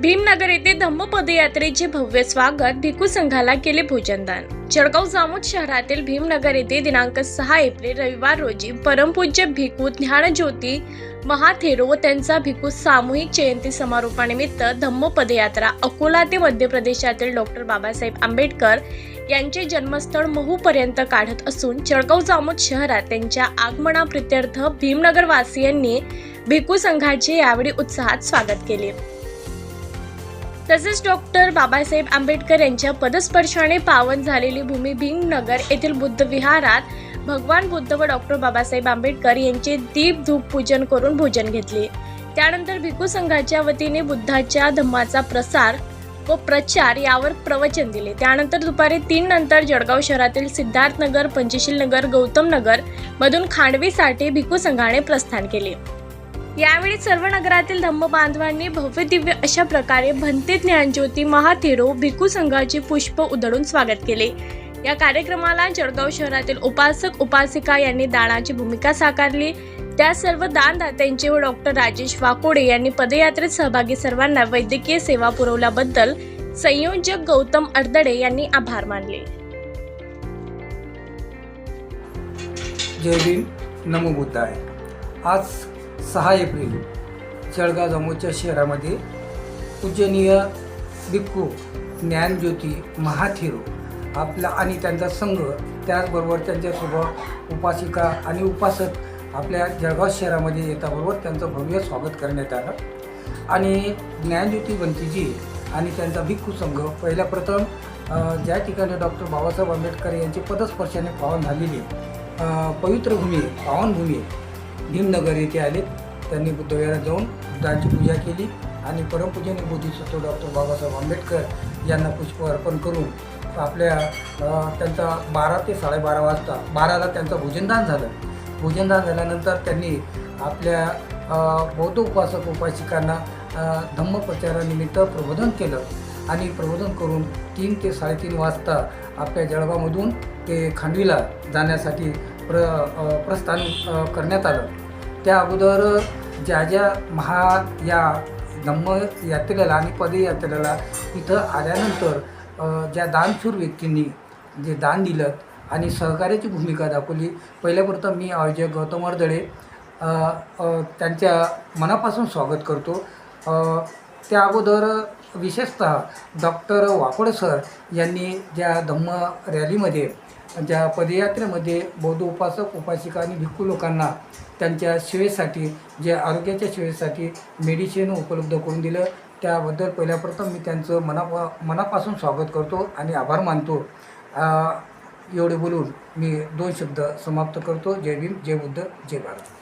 भीमनगर येथे धम्म पदयात्रेचे भव्य स्वागत भिकू संघाला केले भोजनदान. जळगाव जामोद शहरातील भीमनगर येथे दिनांक सहा एप्रिल रविवार रोजी परमपूज्य भिकू ज्ञानज्योती महाथेरो व त्यांचा भिकू सामूहिक जयंती समारोपानिमित्त धम्म पदयात्रा अकोला ते मध्य प्रदेशातील डॉक्टर बाबासाहेब आंबेडकर यांचे जन्मस्थळ महूपर्यंत काढत असून जळगाव जामोद शहरात त्यांच्या आगमनाप्रित्यर्थ भीमनगरवासियांनी भिकू संघाचे यावेळी उत्साहात स्वागत केले. तसेच डॉक्टर बाबासाहेब आंबेडकर यांच्या पदस्पर्शाने पावन झालेली भूमी भीमनगर येथील बुद्ध विहारात भगवान बुद्ध व डॉक्टर बाबासाहेब आंबेडकर यांचे दीप धूप पूजन करून भोजन घेतले. त्यानंतर भिकू संघाच्या वतीने बुद्धाच्या धम्माचा प्रसार व प्रचार यावर प्रवचन दिले. त्यानंतर दुपारी तीन नंतर जळगाव शहरातील सिद्धार्थनगर पंचशील नगर गौतम नगर मधून खांडवीसाठी भिकू संघाने प्रस्थान केले. यावेळी सर्व नगरातील धम्म बांधवांनी भव्य दिव्य अशा प्रकारे भंते ज्ञानज्योती महाथेरो भिकू संघाचे पुष्प उधळून स्वागत केले. या कार्यक्रमाला जळगाव शहरातील उपासक उपासिका यांनी दानाची भूमिका साकारली. त्या सर्व दानदात्यांचे व डॉक्टर राजेश वाकोडे यांनी पदयात्रेत सहभागी सर्वांना वैद्यकीय सेवा पुरवल्याबद्दल संयोजक गौतम अडदडे यांनी आभार मानले. जय भीम. नमो आहे आज सहा एप्रिल जळगाव जमूच्या शहरामध्ये पूजनीय भिक्खू ज्ञानज्योती महाथेरो आपला आणि त्यांचा संघ त्याचबरोबर त्यांच्यासोबत उपासिका आणि उपासक आपल्या जळगाव शहरामध्ये येताबरोबर त्यांचं भव्य स्वागत करण्यात आलं. आणि ज्ञानज्योती वंतीजी आणि त्यांचा भिक्खू संघ पहिल्या प्रथम ज्या ठिकाणी डॉक्टर बाबासाहेब आंबेडकर यांची पदस्पर्शाने पावन झालेली पवित्र भूमी पावनभूमी भीमनगर येथे आले. त्यांनी बुद्धविहारात जाऊन बुद्धांची पूजा केली आणि परमपूजनीय बोधिसत्व डॉक्टर बाबासाहेब आंबेडकर यांना पुष्प अर्पण करून आपल्या त्यांचा बारा ते साडेबारा वाजता बाराला त्यांचं भोजनदान झालं. भोजनदान झाल्यानंतर त्यांनी आपल्या बौद्ध उपासक उपासिकांना धम्मप्रचारानिमित्त प्रबोधन केलं आणि प्रबोधन करून तीन ते साडेतीन वाजता आपल्या जळगावमधून ते खांडवीला जाण्यासाठी प्र प्रस्थान करण्यात आलं. त्या अगोदर ज्या ज्या महा या धम्म यात्रेला आणि पदयात्रेला इथं आल्यानंतर ज्या दानशूर व्यक्तींनी जे दान दिलं आणि सहकार्याची भूमिका दाखवली पहिल्याप्रथम मी आयोजक गौतम अर्दळे त्यांच्या मनापासून स्वागत करतो. त्या अगोदर विशेषतः डॉक्टर वाकोडे सर यांनी ज्या धम्म रॅलीमध्ये ज्या पदयात्रेमध्ये बौद्ध उपासक उपासिका आणि भिक्खू लोकांना त्यांच्या सेवेसाठी जे आरोग्याच्या सेवेसाठी मेडिसिन उपलब्ध करून दिलं त्याबद्दल पहिल्याप्रथम मी त्यांचं मनापा मनापासून स्वागत करतो आणि आभार मानतो. एवढे बोलून मी दोन शब्द समाप्त करतो. जय भीम जय बुद्ध जय भारत.